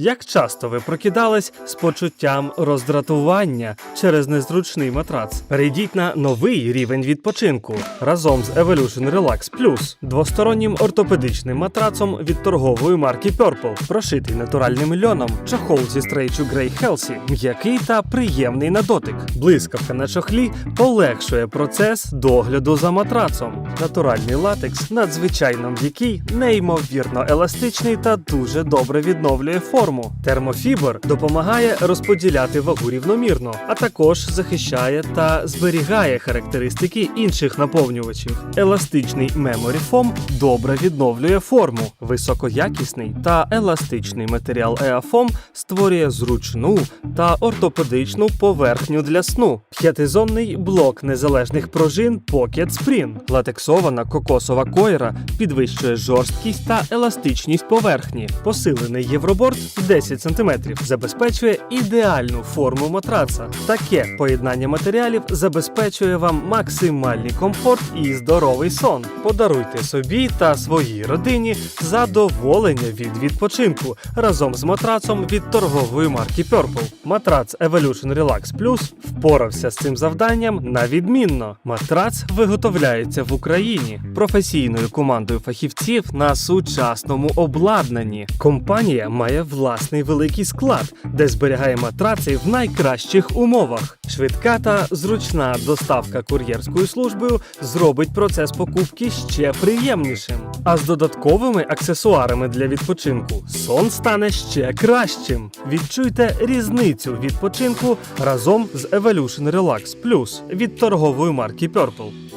Як часто ви прокидались з почуттям роздратування через незручний матрац? Перейдіть на новий рівень відпочинку разом з Evolution Relax Plus, двостороннім ортопедичним матрацом від торгової марки Purple, прошитий натуральним льоном, чохол зі стрейчу Grey Healthy, м'який та приємний на дотик. Блискавка на чохлі полегшує процес догляду за матрацом. Натуральний латекс надзвичайно м'який, неймовірно еластичний та дуже добре відновлює форму. Термофібр допомагає розподіляти вагу рівномірно, а також захищає та зберігає характеристики інших наповнювачів. Еластичний Memory Foam добре відновлює форму. Високоякісний та еластичний матеріал EAFOAM створює зручну та ортопедичну поверхню для сну. П'ятизонний блок незалежних пружин Pocket Spring. Латексована кокосова койра підвищує жорсткість та еластичність поверхні. Посилений євроборд 10 см забезпечує ідеальну форму матраца. Таке поєднання матеріалів забезпечує вам максимальний комфорт і здоровий сон. Подаруйте собі та своїй родині задоволення від відпочинку разом з матрацом від торгової марки Purple. Матрац Evolution Relax Plus впорався з цим завданням на відмінно. Матрац виготовляється в Україні професійною командою фахівців на сучасному обладнанні. Компанія має власний великий склад, де зберігає матраци в найкращих умовах. Швидка та зручна доставка кур'єрською службою зробить процес покупки ще приємнішим. А з додатковими аксесуарами для відпочинку сон стане ще кращим. Відчуйте різницю відпочинку разом з Evolution Relax Plus від торгової марки Purple.